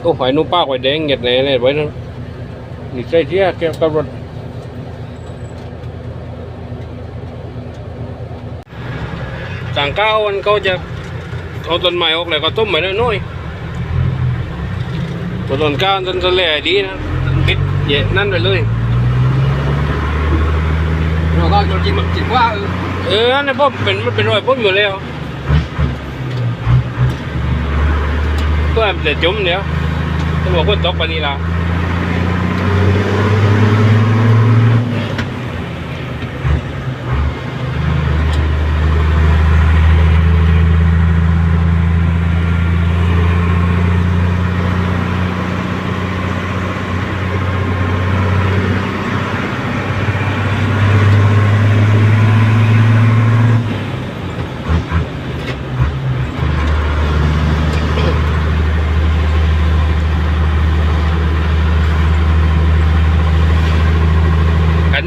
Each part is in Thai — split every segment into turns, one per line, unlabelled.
โอ้หอยนุ่มป้าหอยแดงเหยียดไหนเลยไว้นั่นนี่ใช่เที่ยแกกำรถสั่งข้าวมันเขาจะเอาต้นไม้ออกเลยก็ต้มไว้น้อยๆพอต้นข้าวต้นต้นแหล่ดีนะปิดเย่นั่นไปเลย
เราก็โดนจิตจิตว่าเออ
เออนั่นพ่อเป็นมันเป็นรอยพ่ออยู่แล้วก็จะจมเดี๋ยว ต้องบอกว่าตกปนนี้ละ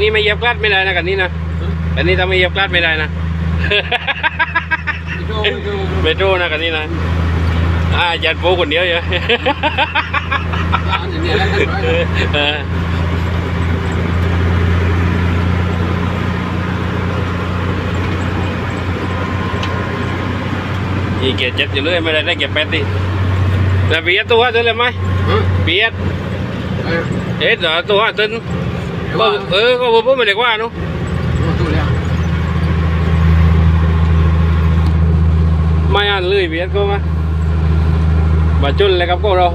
นนี้ไม่เหยียบกลัดไม่ได้นะกันนี้นะกันนี้ทำไม่เหยียบกลัดไม่ได้นะ
โดนโดน
ไม่โตนะกันนี้นะอ่ายัดโบคนเดียวเยอะ
เนี่ยแล้วกันไว้
เอออีเกียรเจ็ดอยู่เลยไม่ได้ได้เก็บแปดดิแต่เบียดตัวเท่าไหร่ไหม
ฮะ
เบียด
เออ
เอ็ดเหรอตัวตึน
เดี๋ยว
ก็
ว่า
เออก็ผมไม่ได้ว่าเนาะ
ตัวแล้ว
ไม่อ่านเลยเบียดก็มามาจุนเลยครับพวกเรา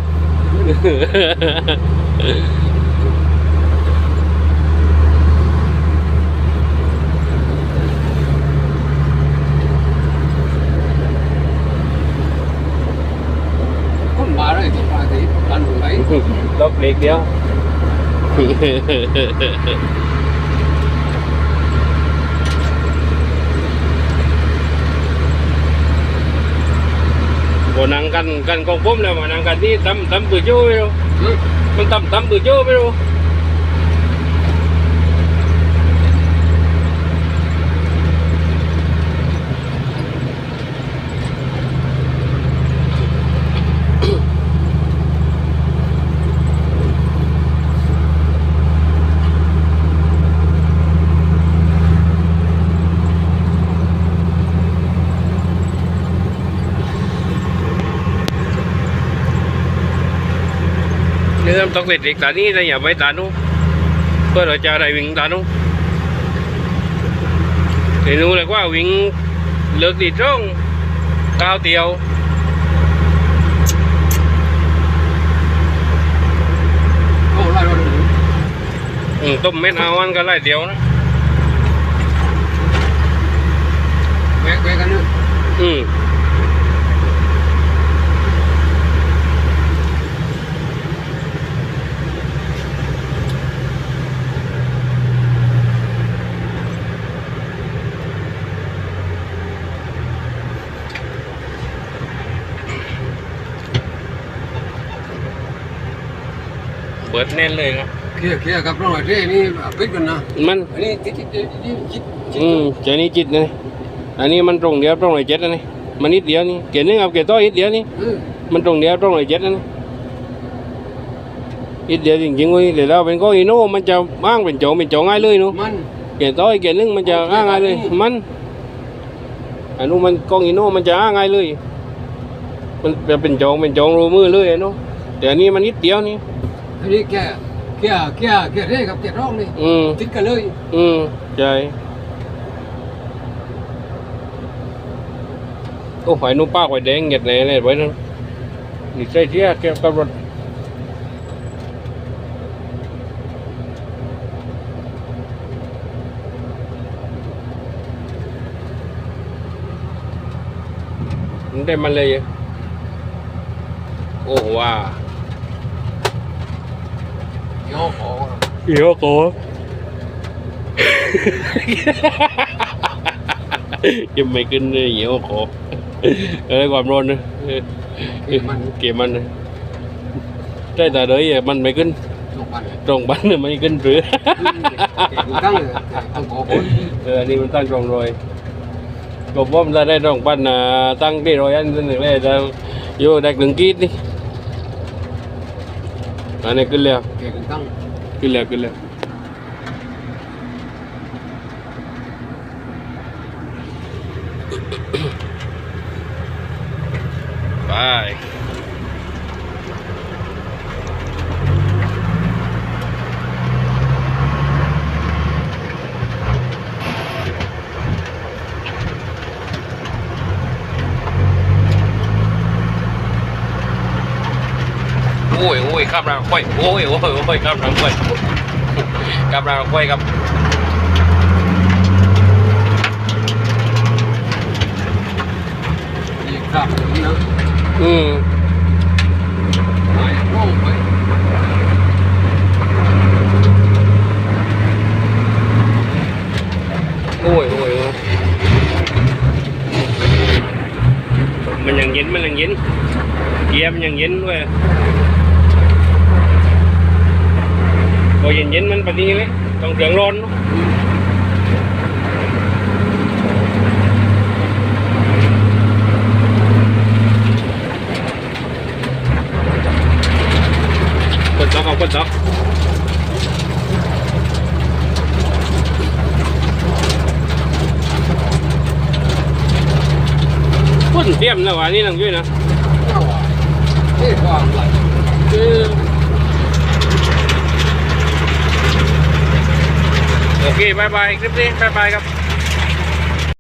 คนมาเลยที่ปลาที่ตันไหล
ลบเล็กเดียว บนังกันกันกองผมเลยมานังกันนี่ตำตำปืนโจ้ไม่รู้มันตำตำปืนโจ้ไม่รู้ เนื้อต้องเด็ดเด็กตานี้แต่อย่าไปตานู้เพื่อเราจะได้วิ่งตานู้เดี๋ยวนู้เลยว่าวิ่งเลิกดีตรงก้าวเตียว
โอ้ไล่รถ
อืมต้มเม็ดเอาวันก็ไล่เดียวนะ
แวกแวกกันเนอะ
อืม ปิดแน่นเลยครับ
เคลียร์เคลียร์กับน้องไอ้เร่นี่ปิดกันนะ
มัน
อันนี้ติดติดติดติดจิตจิต
อืมเจนี่จิตนะอันนี้มันตรงเดียวตรงไหนเจ็ดนะนี่มันนิดเดียวนี่เกณฑ์นึงเอาเกณฑ์ต้อยนิดเดียวนี่
เออ
มันตรงเดียวตรงไหนเจ็ดนะนี่นิดเดียวจริงๆเว้ยเดี๋ยวเราเป็นก้อยโน่มันจะอ้างเป็นโจงเป็นโจงง่ายเลยเนาะ
มัน
เกณฑ์ต้อยเกณฑ์นึงมันจะอ้างง่ายเลยมันอันนู้นมันก้อยโน่มันจะอ้างง่ายเลย มันจะเป็นโจงเป็นโจงรูมือเลยไอ้โน่แต่อันนี้มันนิดเดียวนี่
อั นนี้แกแกแกแกเร่กับแกร้องนี่
อืม
ติดกันเลย
อืมใช่โอ้หอยนุ่มป้าหอยแดงเหยียดไหนเลยไว้นั่นนี่ใช่เที่ยแกกำรถมันได้มันเลย โอ้ว้า
โกออก
เดี๋ยวโกยังไม่ขึ้นเลยเหี่ยวโกเออความร้อนนะเออ
เกมมัน
เกมมันใช่แต่เลยอะมันไม่ขึ้น
ลงไป
ตรงบันน่ะไม่ขึ้นหรือ
ตั้งตั้งขอคน
เอออันนี้มันตั้งตรงรอยกบว่ามันได้ตรงปันน่ะตั้งที่รอยอันนึงเลยแต่อยู่ได้หนึ่งกีดนี่ อันนี้ขึ้นแล้ว
เกียร์กันตั้ง
ขึ้นแล้วขึ้นแล้วไปโอ้ยข้ามรางค่อยโอ้ยโอ้ยโอ้ยข้ามรางค่อยข้ามรางค่อยครับ
ครับนี่นะ
อืม
ไป
โอ้ยโอ้ยโอ้ยมันยังเย็นมันยังเย็นเกียร์มันยังเย็นด้วยพอ เย็นๆมันปนี้เลยต้องเสียงร้อนเนอะกดล็อกเอากดล็อกพ่นเตรียมนะวะนี่นังยุ้ยนะ
เจ้าอะเท่กว่าไหล
คือ โอเคบายบายคลิปนี้บายบายครับ